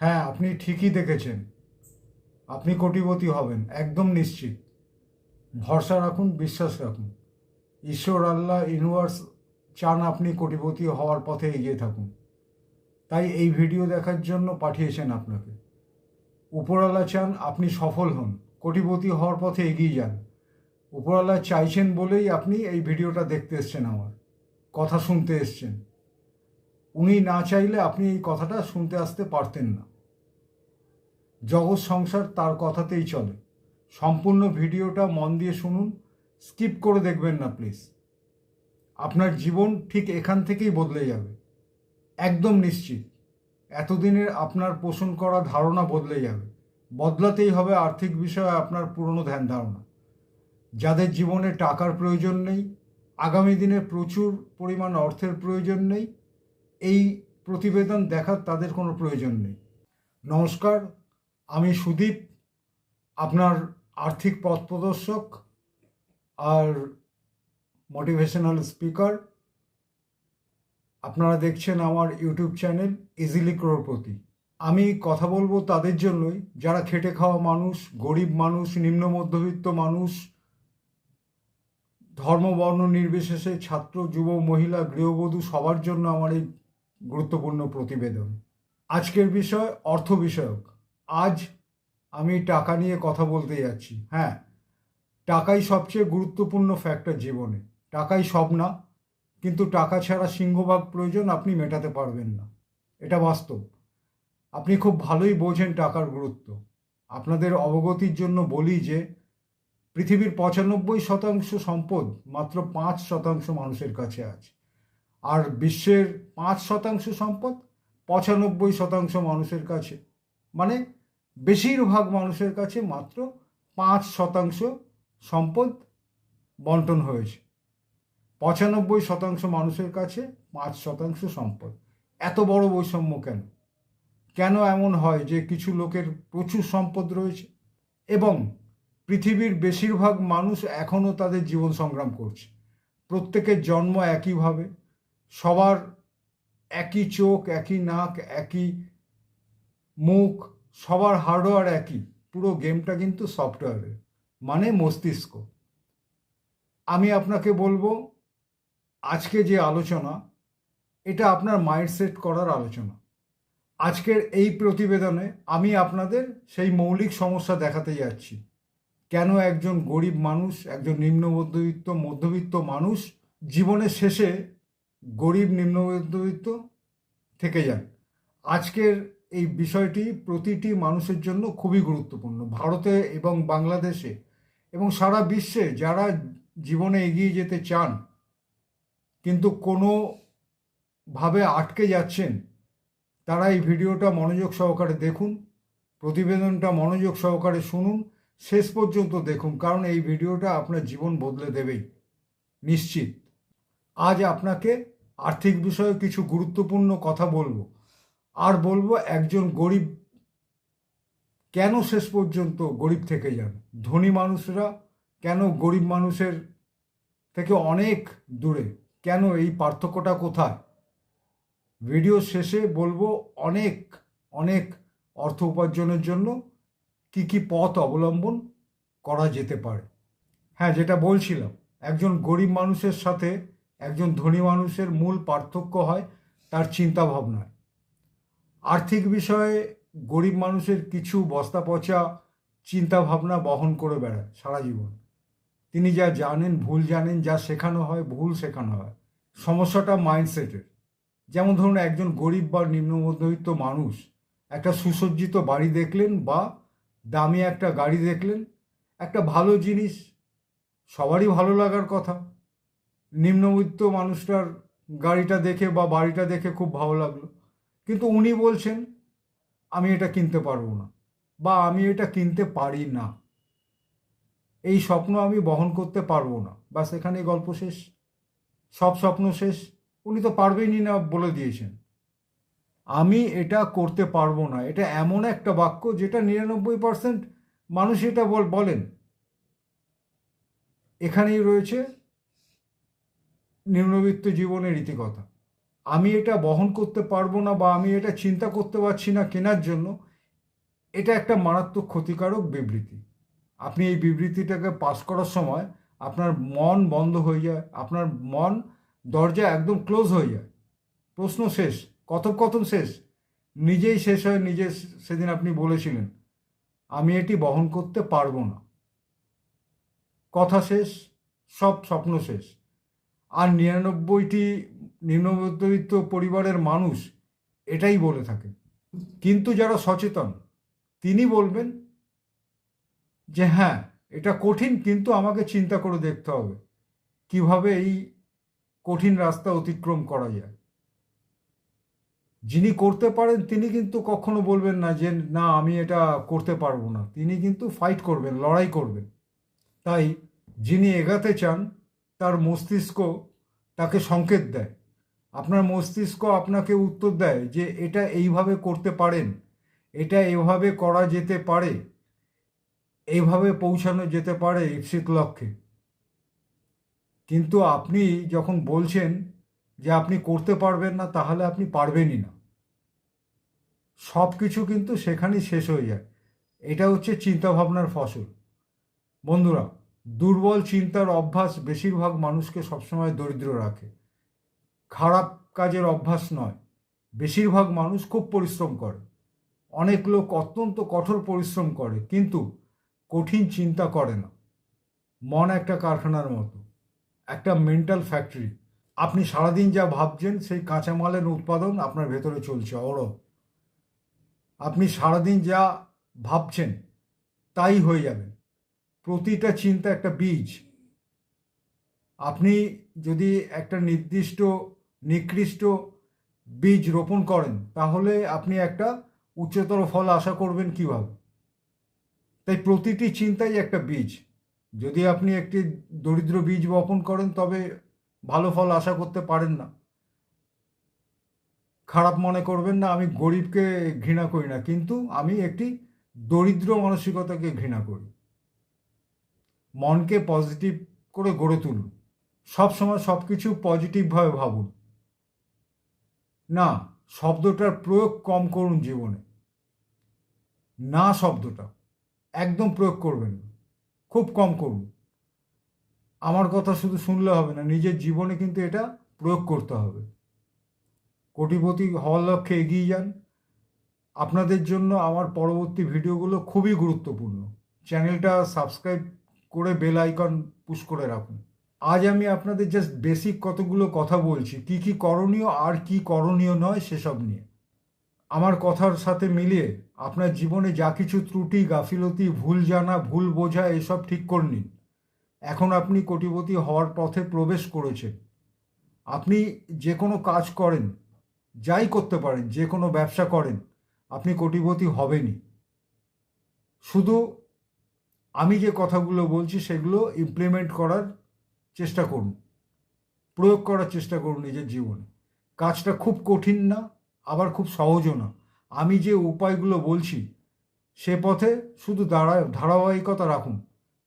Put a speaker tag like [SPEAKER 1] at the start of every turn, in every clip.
[SPEAKER 1] হ্যাঁ আপনি ঠিকই দেখেছেন। আপনি কোটিপতি হবেন, একদম নিশ্চিত। ভরসা রাখুন, বিশ্বাস রাখুন। ঈশ্বর আল্লাহ ইউনিভার্স চান আপনি কোটিপতি হওয়ার পথে এগিয়ে থাকুন। তাই এই ভিডিও দেখার জন্য পাঠিয়েছেন আপনাকে। উপরওয়ালা চান আপনি সফল হন, কোটিপতি হওয়ার পথে এগিয়ে যান। উপরওয়ালা চাইছেন বলেই আপনি এই ভিডিওটা দেখতে এসছেন আমার, কথা শুনতে এসছেন। উনি না চাইলে আপনি এই কথাটা শুনতে আসতে পারতেন না। জগৎ সংসার তার কথাতেই চলে। সম্পূর্ণ ভিডিওটা মন দিয়ে শুনুন, স্কিপ করে দেখবেন না, প্লিজ। আপনার জীবন ঠিক এখান থেকেই বদলে যাবে। একদম নিশ্চিত, এতদিনের আপনার পোষণ করা ধারণা বদলে যাবে। বদলাতেই হবে আর্থিক বিষয়ে আপনার পুরনো ধ্যান ধারণা। যাদের জীবনে টাকার প্রয়োজন নেই, আগামী দিনে প্রচুর পরিমাণ অর্থের প্রয়োজন নেই, এই প্রতিবেদন দেখার তাদের কোনো প্রয়োজন নেই। নমস্কার আমি সুদীপ, আপনার আর্থিক পথ প্রদর্শক আর মোটিভেশনাল স্পিকার আপনারা দেখছেন আমার ইউটিউব চ্যানেল ইজিলি ক্রোরপতি আমি কথা বলব তাদের জন্যই, যারা খেটে খাওয়া মানুষ, গরিব মানুষ, নিম্ন মধ্যবিত্ত মানুষ, ধর্ম, বর্ণ নির্বিশেষে ছাত্র, যুব, মহিলা, গৃহবধূ, সবার জন্য আমার এই গুরুত্বপূর্ণ প্রতিবেদন। আজকের বিষয় অর্থ বিষয়ক। আজ আমি টাকা নিয়ে কথা বলতে যাচ্ছি। হ্যাঁ টাকাই সবচেয়ে গুরুত্বপূর্ণ ফ্যাক্টর জীবনে। টাকাই সব না, কিন্তু টাকা ছাড়া সিংহভাগ প্রয়োজন আপনি মেটাতে পারবেন না। এটা বাস্তব। আপনি খুব ভালোই বোঝেন টাকার গুরুত্ব। আপনাদের অবগতির জন্য বলি যে, পৃথিবীর পঁচানব্বই শতাংশ সম্পদ মাত্র পাঁচ শতাংশ মানুষের কাছে আছে। আর বিশ্বের পাঁচ শতাংশ সম্পদ পঁচানব্বই শতাংশ মানুষের কাছে। মানে বেশিরভাগ মানুষের কাছে মাত্র পাঁচ শতাংশ সম্পদ বন্টন হয়েছে। পঁচানব্বই শতাংশ মানুষের কাছে পাঁচ শতাংশ সম্পদ। এত বড় বৈষম্য কেন? কেন এমন হয় যে কিছু লোকের প্রচুর সম্পদ রয়েছে এবং পৃথিবীর বেশিরভাগ মানুষ এখনও তাদের জীবন সংগ্রাম করছে? প্রত্যেকের জন্ম একইভাবে সবার একই চোখ, একই নাক, একই মুখ সবার হার্ডওয়্যার একই, পুরো গেমটা কিন্তু সফটওয়্যারের মানে মস্তিষ্ক। আমি আপনাকে বলব, আজকে যে আলোচনা, এটা আপনার মাইন্ডসেট করার আলোচনা। আজকের এই প্রতিবেদনে আমি আপনাদের সেই মৌলিক সমস্যা দেখাতে যাচ্ছি। কেন একজন গরিব মানুষ, একজন নিম্ন মধ্যবিত্ত মধ্যবিত্ত মানুষ জীবনের শেষে গরিব নিম্ন মধ্যবিত্ত থেকে যান আজকের এই বিষয়টি প্রতিটি মানুষের জন্য খুবই গুরুত্বপূর্ণ। ভারতে এবং বাংলাদেশে এবং সারা বিশ্বে যারা জীবনে এগিয়ে যেতে চান, কিন্তু কোনোভাবে আটকে যাচ্ছেন, তারা এই ভিডিওটা মনোযোগ সহকারে দেখুন, প্রতিবেদনটা মনোযোগ সহকারে শুনুন, শেষ পর্যন্ত দেখুন, কারণ এই ভিডিওটা আপনার জীবন বদলে দেবেই, নিশ্চিত। আজ আপনাকে আর্থিক বিষয়ে কিছু গুরুত্বপূর্ণ কথা বলব। আর বলব একজন গরিব কেন শেষ পর্যন্ত গরিব থেকে যান ধনী মানুষরা কেন গরিব মানুষের থেকে অনেক দূরে? কেন এই পার্থক্যটা কোথায়? ভিডিও শেষে বলব অনেক অনেক অর্থ উপার্জনের জন্য কি কি পথ অবলম্বন করা যেতে পারে। হ্যাঁ যেটা বলছিলাম, একজন গরিব মানুষের সাথে একজন ধনী মানুষের মূল পার্থক্য হয় তার চিন্তা ভাবনায় আর্থিক বিষয়ে গরিব মানুষের কিছু বস্তা পচা চিন্তা ভাবনা বহন করে বেড়ায় সারা জীবন। তিনি যা জানেন, ভুল জানেন, যা শেখানো হয়, ভুল শেখানো হয়। সমস্যাটা মাইন্ডসেটের। যেমন ধরুন, একজন গরিব বা নিম্ন মধ্যবিত্ত মানুষ একটা সুসজ্জিত বাড়ি দেখলেন বা দামি একটা গাড়ি দেখলেন, একটা ভালো জিনিস, সবারই ভালো লাগার কথা। নিম্নবিত্ত মানুষটার গাড়িটা দেখে বা বাড়িটা দেখে খুব ভালো লাগল। কিন্তু উনি বলছেন, আমি এটা কিনতে পারব না বা আমি এটা কিনতে পারি না। এই স্বপ্ন আমি বহন করতে পারব না। বা সেখানে গল্প শেষ। সব স্বপ্ন শেষ। উনি তো পারবেনই না বলে দিয়েছেন। আমি এটা করতে পারব না। এটা এমন একটা বাক্য যেটা নিরানব্বই পার্সেন্ট মানুষ এটা বল, বলেন। এখানেই রয়েছে নিম্নবিত্ত জীবনের রীতিকথা। আমি এটা বহন করতে পারব না বা আমি এটা চিন্তা করতে পারছি না কেনার জন্য, এটা একটা মারাত্মক ক্ষতিকারক বিবৃতি। আপনি এই বিবৃতিটাকে পাস করার সময় আপনার মন বন্ধ হয়ে যায়, আপনার মন দরজা একদম ক্লোজ হয়ে যায়। প্রশ্ন শেষ, কথোপকথন শেষ, নিজেই শেষ হয়, নিজে সেদিন আপনি বলেছিলেন, আমি এটি বহন করতে পারব না। কথা শেষ, সব স্বপ্ন শেষ। আর নিরানব্বইটি নিম্নমধ্যবিত্ত পরিবারের মানুষ এটাই বলে থাকে। কিন্তু যারা সচেতন, তিনি বলবেন যে হ্যাঁ এটা কঠিন, কিন্তু আমাকে চিন্তা করে দেখতে হবে কীভাবে এই কঠিন রাস্তা অতিক্রম করা যায়। যিনি করতে পারেন, তিনি কিন্তু কখনো বলবেন না যে, না, আমি এটা করতে পারব না। তিনি কিন্তু ফাইট করবেন, লড়াই করবেন। তাই যিনি এগাতে চান, তার মস্তিষ্ক তাকে সংকেত দেয়। আপনার মস্তিষ্ক আপনাকে উত্তর দেয় যে এটা এইভাবে করতে পারেন, এটা এভাবে করা যেতে পারে এইভাবে পৌঁছানো যেতে পারে ইপ্সিত লক্ষ্যে। কিন্তু আপনি যখন বলছেন যে আপনি করতে পারবেন না, তাহলে আপনি পারবেনই না। সব কিছু কিন্তু সেখানেই শেষ হয়ে যায়। এটা হচ্ছে চিন্তাভাবনার ফসল। বন্ধুরা, দুর্বল চিন্তার অভ্যাস বেশিরভাগ মানুষকে সবসময় দরিদ্র রাখে। খারাপ কাজের অভ্যাস নয়। বেশিরভাগ মানুষ খুব পরিশ্রম করে। অনেক লোক অত্যন্ত কঠোর পরিশ্রম করে, কিন্তু কঠিন চিন্তা করে না। মন একটা কারখানার মতো, একটা মেন্টাল ফ্যাক্টরি। আপনি সারাদিন যা ভাবছেন, সেই কাঁচামালের উৎপাদন আপনার ভেতরে চলছে অরব আপনি সারাদিন যা ভাবছেন, তাই হয়ে যাবে। প্রতিটা চিন্তা একটা বীজ। আপনি যদি একটা নির্দিষ্ট নিকৃষ্ট বীজ রোপণ করেন, তাহলে আপনি একটা উচ্চতর ফল আশা করবেন কীভাবে? তাই প্রতিটি চিন্তাই একটা বীজ। যদি আপনি একটি দরিদ্র বীজ বপন করেন, তবে ভালো ফল আশা করতে পারেন না। খারাপ মনে করবেন না, আমি গরিবকে ঘৃণা করি না, কিন্তু আমি একটি দরিদ্র মানসিকতাকে ঘৃণা করি। মনকে পজিটিভ করে গড়ে তুলুন। সবসময় সব কিছু পজিটিভভাবে ভাবুন। না, শব্দটার প্রয়োগ কম করুন জীবনে। না শব্দটা, একদম প্রয়োগ করবেন খুব কম করুন। আমার কথা শুধু শুনলে হবে না, নিজের জীবনে কিন্তু এটা প্রয়োগ করতে হবে। কোটিপতি হওয়ার লক্ষ্যে এগিয়ে যান। আপনাদের জন্য আমার পরবর্তী ভিডিওগুলো খুবই গুরুত্বপূর্ণ। চ্যানেলটা সাবস্ক্রাইব করে বেল আইকন পুশ করে রাখুন। আজ আমি আপনাদের জাস্ট বেসিক কতগুলো কথা বলছি, কি কি করণীয় আর কি করণীয় নয় সেসব নিয়ে। আমার কথার সাথে মিলিয়ে আপনার জীবনে যা কিছু ত্রুটি, গাফিলতি, ভুল জানা, ভুল বোঝা, এসব ঠিক করে নিন। এখন আপনি কোটিপতি হওয়ার পথে প্রবেশ করেছেন। আপনি যে কোনো কাজ করেন, যাই করতে পারেন, যে কোনো ব্যবসা করেন, আপনি কোটিপতি হবেনই। শুধু আমি যে কথাগুলো বলছি সেগুলো ইমপ্লিমেন্ট করার চেষ্টা করুন। প্রয়োগ করার চেষ্টা করুন নিজের জীবনে। কাজটা খুব কঠিন না, আবার খুব সহজও না। আমি যে উপায়গুলো বলছি, সে পথে শুধু দাঁড়া, ধারাবাহিকতা রাখুন।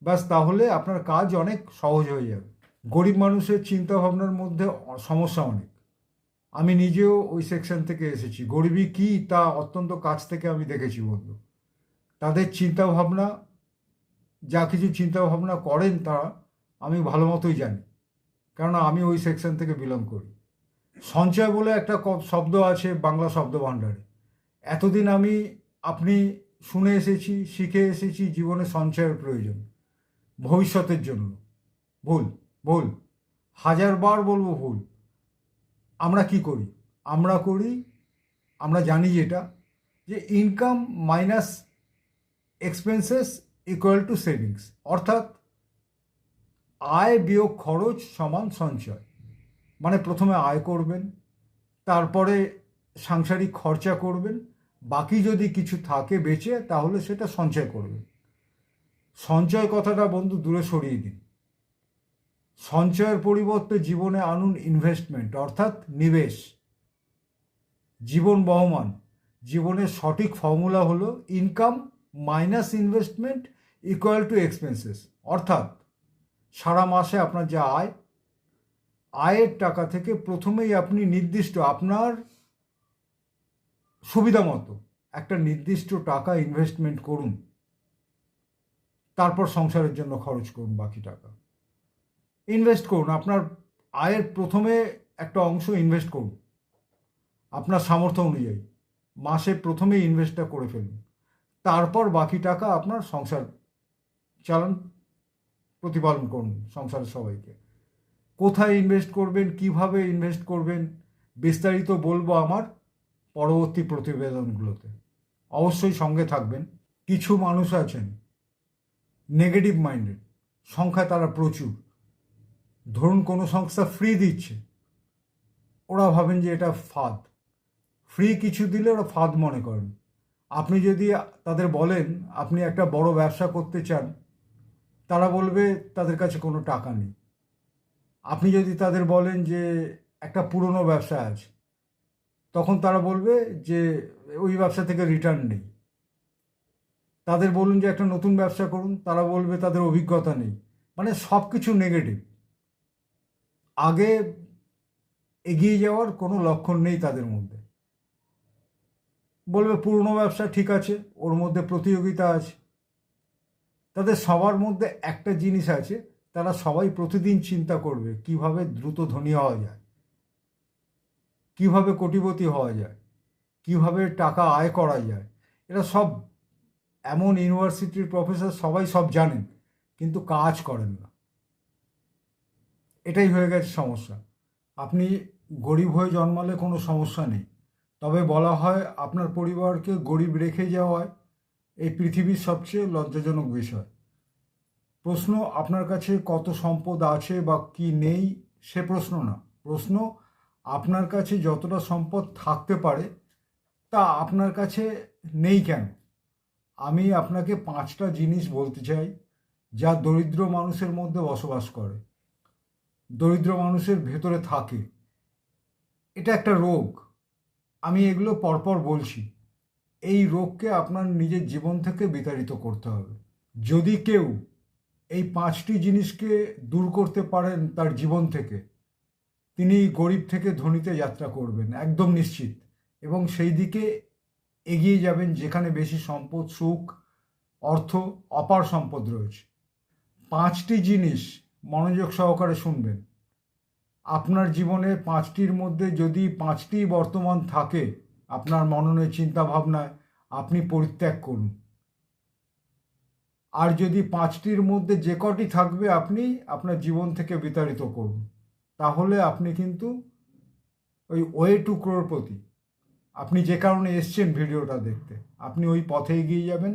[SPEAKER 1] ব্যাস, তাহলে আপনার কাজ অনেক সহজ হয়ে যাবে। গরিব মানুষের চিন্তা ভাবনার মধ্যে সমস্যা অনেক। আমি নিজেও ওই সেকশন থেকে এসেছি। গরিবী কী, তা অত্যন্ত কাছ থেকে আমি দেখেছি বন্ধু। তাদের চিন্তা ভাবনা যা কিছু চিন্তা ভাবনা করেন তারা আমি ভালো মতোই জানি। কেননা আমি ওই সেকশন থেকে বিলং করি। সঞ্চয় বলে একটা শব্দ আছে বাংলা শব্দ ভাণ্ডারে। এতদিন আমি আপনি শুনে এসেছি, শিখে এসেছি জীবনে সঞ্চয়ের প্রয়োজন। ভবিষ্যতের জন্য। ভুল ভুল। হাজারবার বলব ভুল। আমরা কি করি? আমরা করি, আমরা জানি যেটা, যে income minus expenses equal to savings অর্থাৎ আয় বিয়োগ খরচ সমান সঞ্চয়। মানে প্রথমে আয় করবেন, তারপরে সাংসারিক খরচা করবেন, বাকি যদি কিছু থাকে বেঁচে, তাহলে সেটা সঞ্চয় করবেন। সঞ্চয় কথাটা বন্ধু দূরে সরিয়ে দিন। সঞ্চয়ের পরিবর্তে জীবনে আনুন ইনভেস্টমেন্ট অর্থাৎ নিবেশ। জীবন বহমান। জীবনের সঠিক ফর্মুলা হলো income minus investment equal to expenses অর্থাৎ সারা মাসে আপনার যা আয়, আয়ের টাকা থেকে প্রথমেই আপনি নির্দিষ্ট আপনার সুবিধা মতো একটা নির্দিষ্ট টাকা ইনভেস্টমেন্ট করুন। তারপর সংসারের জন্য খরচ করুন বাকি টাকা। ইনভেস্ট করুন, আপনার আয়ের প্রথমে একটা অংশ ইনভেস্ট করুন। আপনার সামর্থ্য অনুযায়ী মাসে প্রথমে ইনভেস্টটা করে ফেলুন। তারপর বাকি টাকা আপনার সংসার চালান প্রতিপালন করুন সংসারের সবাইকে। কোথায় ইনভেস্ট করবেন, কীভাবে ইনভেস্ট করবেন, বিস্তারিত বলব আমার পরবর্তী প্রতিবেদনগুলোতে। অবশ্যই সঙ্গে থাকবেন। কিছু মানুষ আছেন নেগেটিভ মাইন্ডেড সংখ্যায় তারা প্রচুর। ধরুন কোনো সংস্থা ফ্রি দিচ্ছে। ওরা ভাবেন যে এটা ফাঁদ। ফ্রি কিছু দিলে ওরা ফাঁদ মনে করেন। আপনি যদি তাদের বলেন, আপনি একটা বড় ব্যবসা করতে চান তারা বলবে তাদের কাছে কোনো টাকা নেই। আপনি যদি তাদের বলেন যে একটা পুরনো ব্যবসা আছে, তখন তারা বলবে যে ওই ব্যবসা থেকে রিটার্ন নেই। তাদের বলুন যে একটা নতুন ব্যবসা করুন, তারা বলবে তাদের অভিজ্ঞতা নেই। মানে সব কিছু নেগেটিভ আগে এগিয়ে যাওয়ার কোনো লক্ষণ নেই তাদের মধ্যে। বলবে পুরনো ব্যবসা ঠিক আছে, ওর মধ্যে প্রতিযোগিতা আছে। তাদের সবার মধ্যে একটা জিনিস আছে, তারা সবাই প্রতিদিন চিন্তা করবে, কীভাবে দ্রুত ধনী হওয়া যায়? কীভাবে কোটিপতি হওয়া যায়? কীভাবে টাকা আয় করা যায়? এরা সব, এমন ইউনিভার্সিটির প্রফেসর সবাই সব জানেন, কিন্তু কাজ করেন না। এটাই হয়ে গেছে সমস্যা। আপনি গরিব হয়ে জন্মালে কোনো সমস্যা নেই। তবে বলা হয় আপনার পরিবারকে গরিব রেখে যাওয়ায় এই পৃথিবীর সবচেয়ে লজ্জাজনক বিষয়। প্রশ্ন, আপনার কাছে কত সম্পদ আছে বা কি নেই? সে প্রশ্ন না। প্রশ্ন, আপনার কাছে যতটা সম্পদ থাকতে পারে, তা আপনার কাছে নেই কেন? আমি আপনাকে পাঁচটা জিনিস বলতে চাই যা দরিদ্র মানুষের মধ্যে বসবাস করে। দরিদ্র মানুষের ভেতরে থাকে। এটা একটা রোগ। আমি এগুলো পরপর বলছি। এই রোগকে আপনার নিজের জীবন থেকে বিতাড়িত করতে হবে। যদি কেউ এই পাঁচটি জিনিসকে দূর করতে পারেন তার জীবন থেকে, তিনি গরিব থেকে ধনীতে যাত্রা করবেন, একদম নিশ্চিত। এবং সেই দিকে এগিয়ে যাবেন যেখানে বেশি সম্পদ, সুখ, অর্থ, অপার সম্পদ রয়েছে। পাঁচটি জিনিস মনোযোগ সহকারে শুনবেন। আপনার জীবনে পাঁচটির মধ্যে যদি পাঁচটি বর্তমান থাকে আপনার মননে চিন্তা ভাবনায় আপনি পরিত্যাগ করুন। আর যদি পাঁচটির মধ্যে যে কটি থাকবে আপনি আপনার জীবন থেকে বিতাড়িত করুন, তাহলে আপনি কিন্তু ওই ওয়ে টু ক্রোরপতি আপনি যে কারণে এসছেন ভিডিওটা দেখতে, আপনি ওই পথে এগিয়ে যাবেন।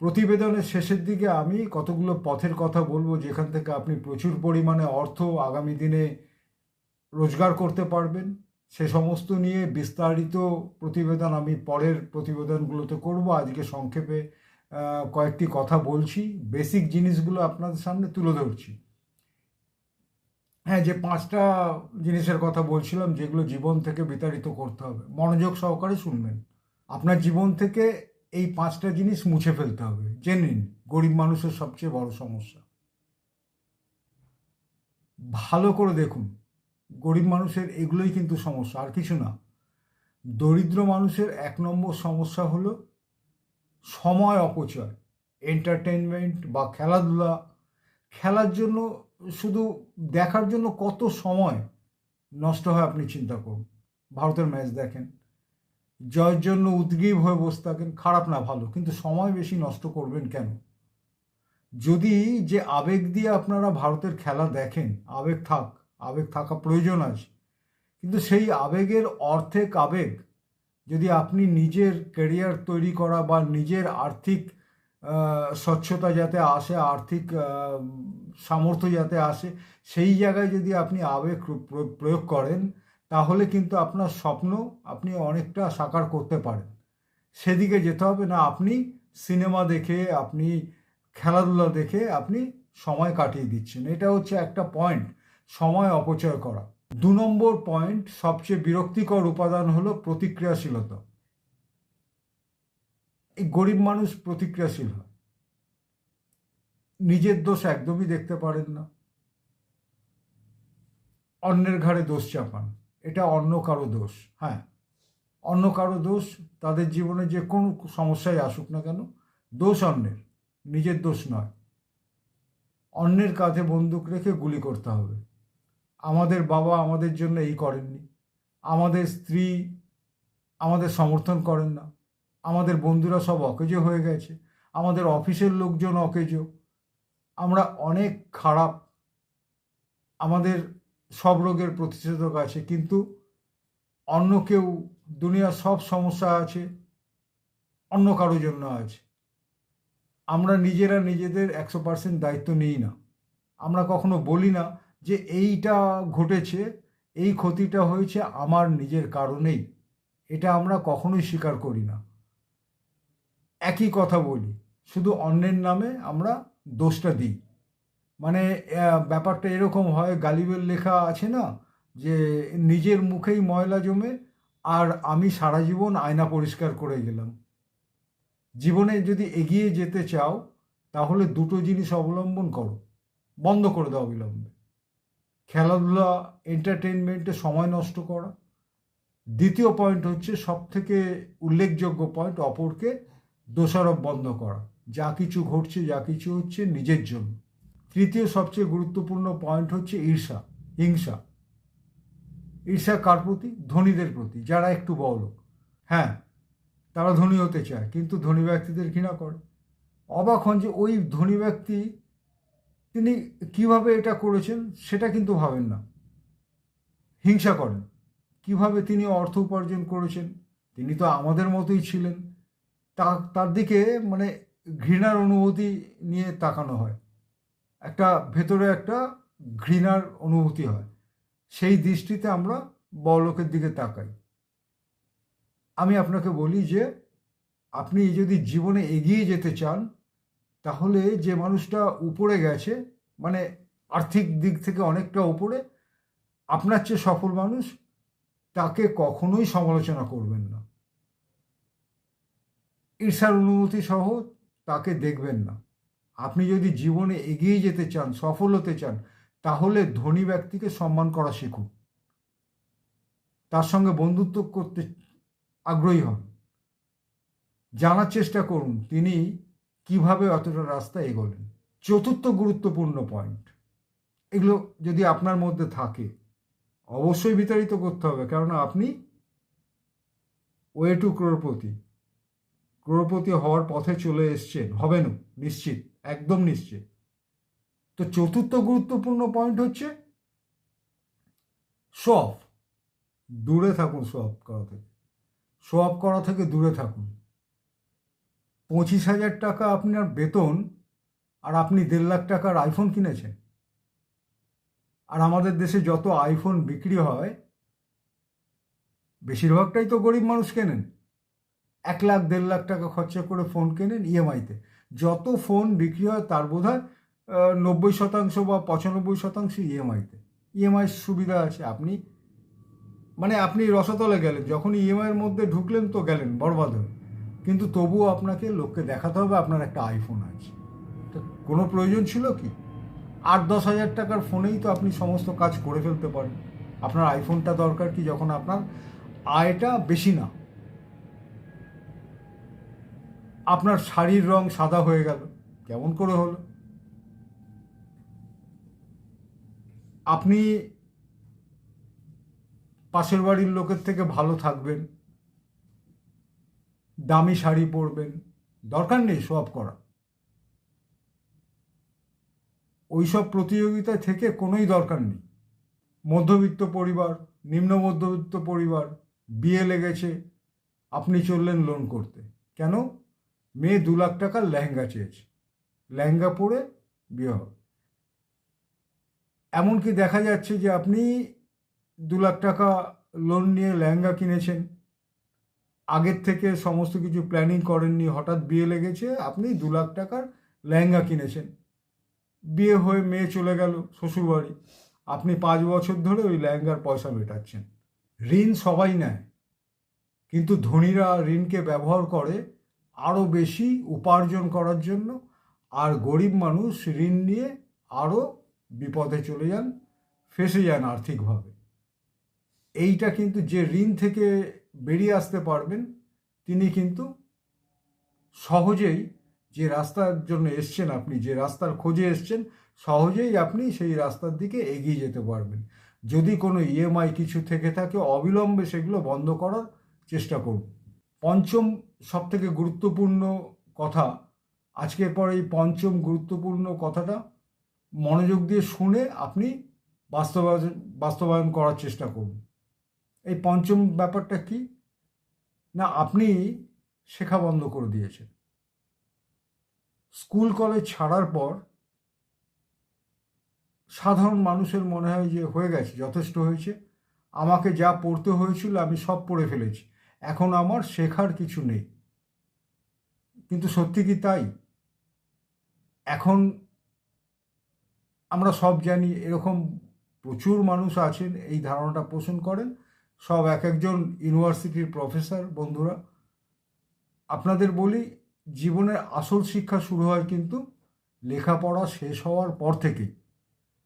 [SPEAKER 1] প্রতিবেদনের শেষের দিকে আমি কতগুলো পথের কথা বলব, যেখান থেকে আপনি প্রচুর পরিমাণে অর্থ আগামী দিনে রোজগার করতে পারবেন। সে সমস্ত নিয়ে বিস্তারিত প্রতিবেদন আমি পরের প্রতিবেদনগুলোতে করব। আজকে সংক্ষেপে কয়েকটি কথা বলছি। বেসিক জিনিসগুলো আপনাদের সামনে তুলে ধরছি। হ্যাঁ যে পাঁচটা জিনিসের কথা বলছিলাম, যেগুলো জীবন থেকে বিতাড়িত করতে হবে। মনোযোগ সহকারে শুনবেন। আপনার জীবন থেকে এই পাঁচটা জিনিস মুছে ফেলতে হবে। জেনে নিন, গরিব মানুষের সবচেয়ে বড় সমস্যা। ভালো করে দেখুন। গরিব মানুষের এগুলোই কিন্তু সমস্যা, আর কিছু না। দরিদ্র মানুষের এক নম্বর সমস্যা হলো সময় অপচয় এন্টারটেনমেন্ট বা খেলাধুলা। খেলার জন্য, শুধু দেখার জন্য কত সময় নষ্ট হয় আপনি চিন্তা করুন। ভারতের ম্যাচ দেখেন, জয়ের জন্য উদ্গ্রীব হয়ে বসে থাকেন, খারাপ না, ভালো, কিন্তু সময় বেশি নষ্ট করবেন কেন? যদি যে আবেগ দিয়ে আপনারা ভারতের খেলা দেখেন, আবেগ থাক আবেগ থাকা প্রয়োজন আছে। কিন্তু সেই আবেগের অর্ধেক আবেগ যদি আপনি নিজের কেরিয়ার তৈরি করা বা নিজের আর্থিক স্বচ্ছতা যাতে আসে, আর্থিক সামর্থ্য যাতে আসে, সেই জায়গায় যদি আপনি আবেগ প্রয়োগ করেন, তাহলে কিন্তু আপনার স্বপ্ন আপনি অনেকটা সাকার করতে পারেন। সেদিকে যেতে হবে না, আপনি সিনেমা দেখে, আপনি খেলাধুলা দেখে আপনি সময় কাটিয়ে দিচ্ছেন। এটা হচ্ছে একটা পয়েন্ট সময় অপচয় করা। দু নম্বর পয়েন্ট সবচেয়ে বিরক্তিকর উপাদান হলো প্রতিক্রিয়াশীলতা। এই গরিব মানুষ প্রতিক্রিয়াশীল হয়। নিজের দোষ একদমই দেখতে পারেন না। অন্যের ঘাড়ে দোষ চাপান। এটা অন্য কারও দোষ হ্যাঁ। অন্য কারও দোষ, তাদের জীবনে যে কোনো সমস্যায় আসুক না কেন, দোষ অন্যের, নিজের দোষ নয়। অন্যের কাঁধে বন্দুক রেখে গুলি করতে হবে। আমাদের বাবা আমাদের জন্য এই করেননি। আমাদের স্ত্রী আমাদের সমর্থন করেন না। আমাদের বন্ধুরা সব অকেজো হয়ে গেছে। আমাদের অফিসের লোকজন অকেজো। আমরা অনেক খারাপ। আমাদের সব রোগের প্রতিষেধক আছে, কিন্তু অন্য কেউ, দুনিয়ার সব সমস্যা আছে, অন্য কারোর জন্য আছে। আমরা নিজেরা নিজেদের একশো পার্সেন্ট দায়িত্ব নিই না। আমরা কখনো বলি না যে এইটা ঘটেছে, এই ক্ষতিটা হয়েছে আমার নিজের কারণেই। এটা আমরা কখনোই স্বীকার করি না। একই কথা বলি, শুধু অন্যের নামে আমরা দোষটা দিই। মানে ব্যাপারটা এরকম হয়, গালিবের লেখা আছে না, যে নিজের মুখেই ময়লা জমে আর আমি সারা জীবন আয়না পরিষ্কার করে গেলাম। জীবনে যদি এগিয়ে যেতে চাও, তাহলে দুটো জিনিস অবলম্বন করো। বন্ধ করে দাও অবিলম্বে খেলাধুলা এন্টারটেনমেন্টে সময় নষ্ট করা। দ্বিতীয় পয়েন্ট হচ্ছে সব থেকে উল্লেখযোগ্য পয়েন্ট অপরকে দোষারোপ বন্ধ করা। যা কিছু ঘটছে, যা কিছু হচ্ছে নিজের জন্য। তৃতীয় সবচেয়ে গুরুত্বপূর্ণ পয়েন্ট হচ্ছে ঈর্ষা, হিংসা। ঈর্ষা কার প্রতি? ধনীদের প্রতি, যারা একটু বড় হ্যাঁ তারা ধনী হতে চায়, কিন্তু ধনী ব্যক্তিদের ঘৃণা করে। অবাক হন যে ওই ধনী ব্যক্তি তিনি কীভাবে এটা করেছেন সেটা কিন্তু ভাবেন না। হিংসা করেন। কীভাবে তিনি অর্থ উপার্জন করেছেন, তিনি তো আমাদের মতোই ছিলেন। তা, তার দিকে মানে ঘৃণার অনুভূতি নিয়ে তাকানো হয়। একটা ভেতরে একটা ঘৃণার অনুভূতি হয়। সেই দৃষ্টিতে আমরা বড়লোকের দিকে তাকাই। আমি আপনাকে বলি যে, আপনি যদি জীবনে এগিয়ে যেতে চান তাহলে যে মানুষটা উপরে গেছে মানে আর্থিক দিক থেকে অনেকটা উপরে, আপনার চেয়ে সফল মানুষ তাকে কখনোই সমালোচনা করবেন না। ঈর্ষার অনুভূতি সহ তাকে দেখবেন না। আপনি যদি জীবনে এগিয়ে যেতে চান, সফল হতে চান, তাহলে ধনী ব্যক্তিকে সম্মান করা শিখুন। তার সঙ্গে বন্ধুত্ব করতে আগ্রহী হন। জানার চেষ্টা করুন, তিনি কীভাবে অতটা রাস্তা এগোলেন? চতুর্থ গুরুত্বপূর্ণ পয়েন্ট এগুলো যদি আপনার মধ্যে থাকে, অবশ্যই বিতাড়িত করতে হবে। কেননা আপনি ওয়ে টু ক্রোরপতি ক্রোরপতি হওয়ার পথে চলে এসছেন হবেন নিশ্চিত, একদম নিশ্চিত। তো চতুর্থ গুরুত্বপূর্ণ পয়েন্ট হচ্ছে সব দূরে থাকুন সব করা থেকে। সব করা থেকে দূরে থাকুন। পঁচিশ হাজার টাকা আপনার বেতন আর আপনি দেড় লাখ টাকার আইফোন কিনেছেন। আর আমাদের দেশে যত আইফোন বিক্রি হয়, বেশিরভাগটাই তো গরিব মানুষ কেনেন। এক লাখ, দেড় লাখ টাকা খরচা করে ফোন কেনেন ইএমআইতে যত ফোন বিক্রি হয়, তার বোধ হয় নব্বই শতাংশ বা পঁচানব্বই শতাংশ ইএমআইতে ইএমআই সুবিধা আছে, আপনি মানে আপনি রসতলে গেলেন যখন ইএমআইয়ের মধ্যে ঢুকলেন তো গেলেন, বরবাদ হয়ে। কিন্তু তবুও আপনাকে লোককে দেখাতে হবে, আপনার একটা আইফোন আছে। তো কোনো প্রয়োজন ছিল কি? আট দশ হাজার টাকার ফোনেই তো আপনি সমস্ত কাজ করে ফেলতে পারেন। আপনার আইফোনটা দরকার কি যখন আপনার আয়টা বেশি না? আপনার শাড়ির রং সাদা হয়ে গেল, কেমন করে হলো? আপনি পাশের বাড়ির লোকের থেকে ভালো থাকবেন। দামি শাড়ি পরবেন, দরকার নেই সব করা ওইসব প্রতিযোগিতা থেকে কোনোই দরকার নেই। মধ্যবিত্ত পরিবার, নিম্ন মধ্যবিত্ত পরিবার, বিয়ে লেগেছে, আপনি চললেন লোন করতে। কেন? মেয়ে দু লাখ টাকার লেহেঙ্গা চেয়েছে। লেহেঙ্গা পরে বিয়ে হবে। এমনকি দেখা যাচ্ছে যে আপনি দু লাখ টাকা লোন নিয়ে লেহেঙ্গা কিনেছেন আগের থেকে সমস্ত কিছু প্ল্যানিং করেননি, হঠাৎ বিয়ে লেগেছে, আপনি দু লাখ টাকার লেহেঙ্গা কিনেছেন। বিয়ে হয়ে মেয়ে চলে গেল, শ্বশুরবাড়ি। আপনি পাঁচ বছর ধরে ওই লেহেঙ্গার পয়সা মেটাচ্ছেন। ঋণ সবাই নেয়, কিন্তু ধনীরা ঋণকে ব্যবহার করে আরও বেশি উপার্জন করার জন্য, আর গরিব মানুষ ঋণ নিয়ে আরও বিপদে চলে যান, ফেসে যান আর্থিকভাবে। এইটা কিন্তু যে ঋণ থেকে বেরিয়ে আসতে পারবেন, তিনি কিন্তু সহজেই যে রাস্তার জন্য এসছেন আপনি, যে রাস্তার খোঁজে এসছেন, সহজেই আপনি সেই রাস্তার দিকে এগিয়ে যেতে পারবেন। যদি কোনো ইএমআই কিছু থেকে থাকে, অবিলম্বে সেগুলো বন্ধ করার চেষ্টা করুন। পঞ্চম সব থেকে গুরুত্বপূর্ণ কথা, আজকের পর এই পঞ্চম গুরুত্বপূর্ণ কথাটা, মনোযোগ দিয়ে শুনে আপনি বাস্তবায়ন বাস্তবায়ন করার চেষ্টা করুন। এই পঞ্চম ব্যাপারটা কি? না, আপনি শেখা বন্ধ করে দিয়েছেন। স্কুল কলেজ ছাড়ার পর সাধারণ মানুষের মনে হয় যে হয়ে গেছে, যথেষ্ট হয়েছে। আমাকে যা পড়তে হয়েছিল আমি সব পড়ে ফেলেছি। এখন আমার শেখার কিছু নেই। কিন্তু সত্যি কি তাই? এখন আমরা সব জানি এরকম প্রচুর মানুষ আছেন, এই ধারণাটা পোষণ করেন। সব এক একজন ইউনিভার্সিটির প্রফেসর, বন্ধুরা। আপনাদের বলি, জীবনের আসল শিক্ষা শুরু হয় কিন্তু লেখাপড়া শেষ হওয়ার পর থেকেই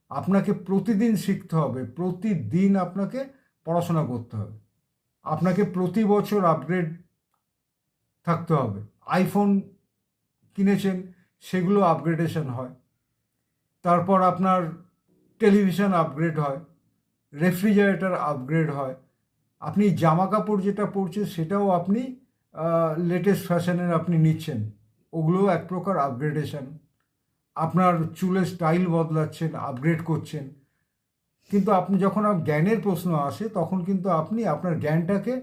[SPEAKER 1] আপনাকে প্রতিদিন শিখতে হবে, প্রতিদিন আপনাকে পড়াশোনা করতে হবে। আপনাকে প্রতি বছর আপগ্রেড থাকতে হবে। আইফোন কিনেছেন, সেগুলো আপগ্রেডেশন হয়। তারপর আপনার টেলিভিশন আপগ্রেড হয়। রেফ্রিজারেটর আপগ্রেড হয়। আপনি জামা কাপড় যেটা পরছেন, সেটাও আপনি লেটেস্ট ফ্যাশনের আপনি নিচ্ছেন। ওগুলোও এক প্রকার আপগ্রেডেশন আপনার চুলের স্টাইল বদলাচ্ছেন আপগ্রেড করছেন। কিন্তু আপনি যখন জ্ঞানের প্রশ্ন আসে, তখন কিন্তু আপনি আপনার জ্ঞানটাকে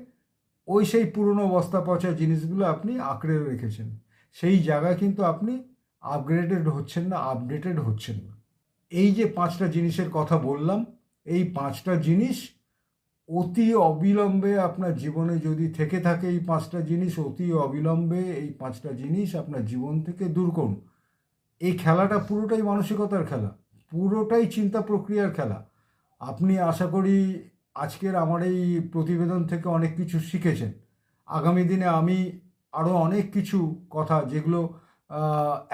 [SPEAKER 1] ওই সেই পুরনো অবস্থা পচা জিনিসগুলো আপনি আঁকড়ে রেখেছেন। সেই জায়গায় কিন্তু আপনি আপগ্রেডেড হচ্ছেন না আপডেটেড হচ্ছেন না। এই যে পাঁচটা জিনিসের কথা বললাম, এই পাঁচটা জিনিস অতি অবিলম্বে আপনার জীবনে যদি থেকে থাকে এই পাঁচটা জিনিস, অতি অবিলম্বে এই পাঁচটা জিনিস আপনার জীবন থেকে দূর করুন। এই খেলাটা পুরোটাই মানসিকতার খেলা, পুরোটাই চিন্তা প্রক্রিয়ার খেলা। আপনি আশা করি আজকের আমার এই প্রতিবেদন থেকে অনেক কিছু শিখেছেন। আগামী দিনে আমি আরও অনেক কিছু কথা যেগুলো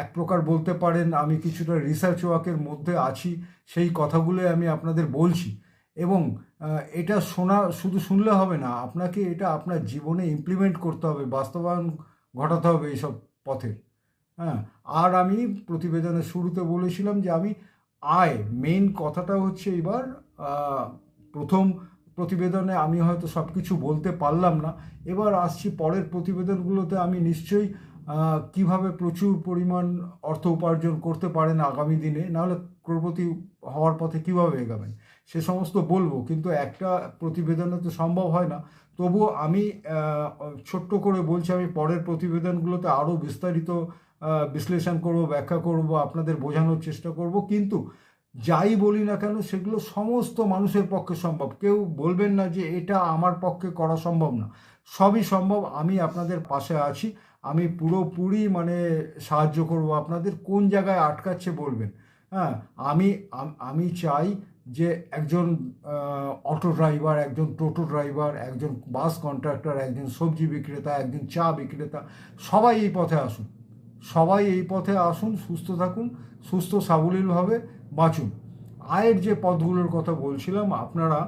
[SPEAKER 1] এক প্রকার বলতে পারেন, আমি কিছুটা রিসার্চ ওয়ার্কের মধ্যে আছি, সেই কথাগুলো আমি আপনাদের বলছি। এবং এটা শোনা, শুধু শুনলে হবে না, আপনাকে এটা আপনার জীবনে ইমপ্লিমেন্ট করতে হবে, বাস্তবায়ন ঘটাতে হবে এইসব পথে। হ্যাঁ আর আমি প্রতিবেদনের শুরুতে বলেছিলাম যে আমি আয় মেইন কথাটা হচ্ছে এবার প্রথম প্রতিবেদনে আমি হয়তো সব কিছু বলতে পারলাম না, এবার আসছি পরের প্রতিবেদনগুলোতে আমি নিশ্চয়ই কীভাবে প্রচুর পরিমাণ অর্থ উপার্জন করতে পারেন আগামী দিনে, নাহলে ক্রোড়পতি হওয়ার পথে কীভাবে এগাবেন? সে সমস্ত বলব, কিন্তু একটা প্রতিবেদনে তো সম্ভব হয় না। তবুও আমি ছোট্ট করে বলছি, আমি পরের প্রতিবেদনগুলোতে আরও বিস্তারিত বিশ্লেষণ করব, ব্যাখ্যা করব, আপনাদের বোঝানোর চেষ্টা করব। কিন্তু যাই বলি না কেন, সেগুলো সমস্ত মানুষের পক্ষে সম্ভব। কেউ বলবেন না যে এটা আমার পক্ষে করা সম্ভব না। সবই সম্ভব, আমি আপনাদের পাশে আছি। আমি পুরোপুরি মানে সাহায্য করব। আপনাদের কোন জায়গায় আটকাচ্ছে বলবেন। হ্যাঁ আমি আমি চাই যে একজন অটো ড্রাইভার একজন টোটো ড্রাইভার একজন বাস কন্ট্রাক্টর একজন সবজি বিক্রেতা, একজন চা বিক্রেতা, সবাই এই পথে আসুন সবাই এই পথে আসুন, সুস্থ থাকুন, সুস্থ সাবলীলভাবে বাঁচুন। আয়ের যে পথগুলোর কথা বলছিলাম, আপনারা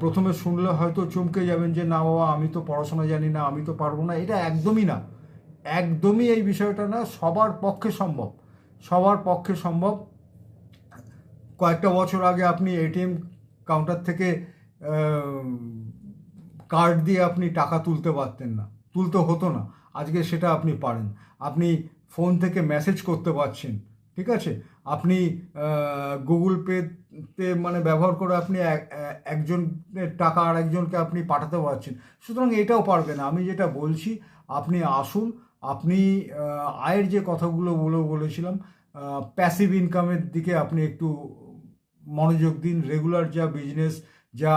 [SPEAKER 1] প্রথমে শুনলে হয়তো চমকে যাবেন যে, না বাবা, আমি তো পড়াশোনা জানি না, আমি তো পারব না। এটা একদমই না। একদমই এই বিষয়টা না, সবার পক্ষে সম্ভব। সবার পক্ষে সম্ভব কয়েকটা বছর আগে আপনি এটিএম কাউন্টার থেকে কার্ড দিয়ে আপনি টাকা তুলতে পারতেন না। তুলতে হতো না। আজকে সেটা আপনি পারেন। আপনি ফোন থেকে মেসেজ করতে পারছেন, ঠিক আছে? আপনি গুগল পেতে মানে ব্যবহার করে আপনি একজনের টাকা আর একজনকে আপনি পাঠাতে পারছেন। সুতরাং এটাও পারবেন আমি যেটা বলছি, আপনি আসুন, আপনি আয়ের যে কথাগুলো বলে বলেছিলাম প্যাসিভ ইনকামের দিকে আপনি একটু মনোযোগ দিন রেগুলার যা বিজনেস যা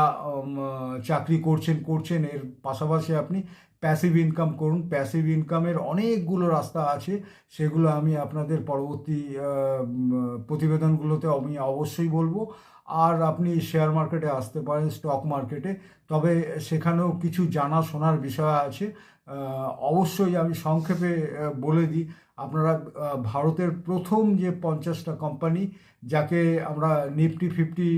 [SPEAKER 1] চাকরি করছেন করছেন, এর পাশাপাশি আপনি প্যাসিভ ইনকাম করুন। প্যাসিভ ইনকামের অনেকগুলো রাস্তা আছে, সেগুলো আমি আপনাদের পরবর্তী প্রতিবেদনগুলোতে আমি অবশ্যই বলব। আর আপনি শেয়ার মার্কেটে আসতে পারেন স্টক মার্কেটে তবে সেখানেও কিছু জানা শোনার বিষয় আছে। অবশ্যই আমি সংক্ষেপে বলে দিই। আপনারা ভারতের প্রথম যে পঞ্চাশটা কোম্পানি যাকে আমরা নিফটি ফিফটি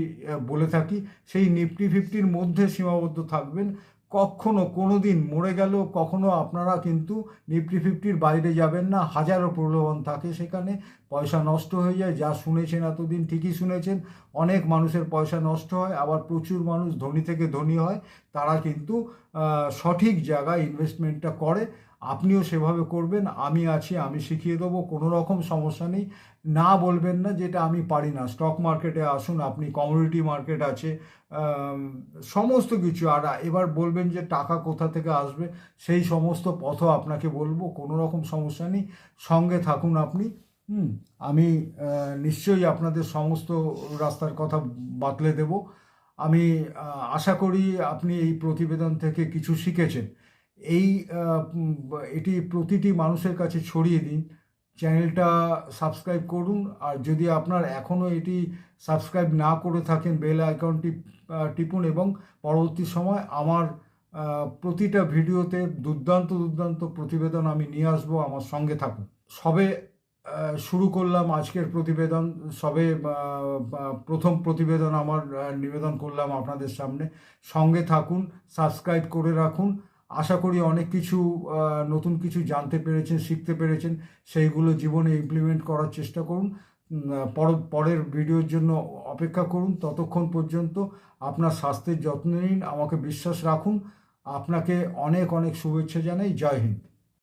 [SPEAKER 1] বলে থাকি, সেই নিফটি ফিফটির মধ্যে সীমাবদ্ধ থাকবেন। কখনো কোনো দিন মরে গেলেও কখনো আপনারা কিন্তু নিফটি ফিফটির বাইরে যাবেন না। হাজারো প্রলোভন থাকে সেখানে, পয়সা নষ্ট হয়ে যায়। যা শুনেছেন এতদিন ঠিকই শুনেছেন। অনেক মানুষের পয়সা নষ্ট হয়, আবার প্রচুর মানুষ ধনী থেকে ধনী হয়। তারা কিন্তু সঠিক জায়গায় ইনভেস্টমেন্টটা করে। আপনিও সেভাবে করবেন, আমি আছি, আমি শিখিয়ে দেবো, কোনো রকম সমস্যা নেই। না বলবেন না যেটা আমি পারি না। স্টক মার্কেটে আসুন, আপনি কমোডিটি মার্কেট আছে সমস্ত কিছু। আর এবার বলবেন যে টাকা কোথা থেকে আসবে, সেই সমস্ত পথও আপনাকে বলব, কোনো রকম সমস্যা নেই। সঙ্গে থাকুন আপনি, হুম, আমি নিশ্চয়ই আপনাদের সমস্ত রাস্তার কথা বাতলে দেব। আমি আশা করি আপনি এই প্রতিবেদন থেকে কিছু শিখেছেন। এই এটি প্রতিটি মানুষের কাছে ছড়িয়ে দিন। চ্যানেলটা সাবস্ক্রাইব করুন আর যদি আপনার এখনও এটি সাবস্ক্রাইব না করে থাকেন, বেল আইকনটি টিপুন এবং পরবর্তী সময় আমার প্রতিটা ভিডিওতে দুর্দান্ত দুর্দান্ত প্রতিবেদন আমি নিয়ে আসব, আমার সঙ্গে থাকুন। সবে শুরু করলাম আজকের প্রতিবেদন, সবে প্রথম প্রতিবেদন আমার নিবেদন করলাম আপনাদের সামনে। সঙ্গে থাকুন, সাবস্ক্রাইব করে রাখুন। আশা করি অনেক কিছু নতুন কিছু জানতে পেরেছেন, শিখতে পেরেছেন। সেইগুলো জীবনে ইমপ্লিমেন্ট করার চেষ্টা করুন। পর, পরের ভিডিওর জন্য অপেক্ষা করুন। ততক্ষণ পর্যন্ত আপনার স্বাস্থ্যের যত্ন নিন, আমাকে বিশ্বাস রাখুন। আপনাকে অনেক অনেক শুভেচ্ছা জানাই। জয় হিন্দ।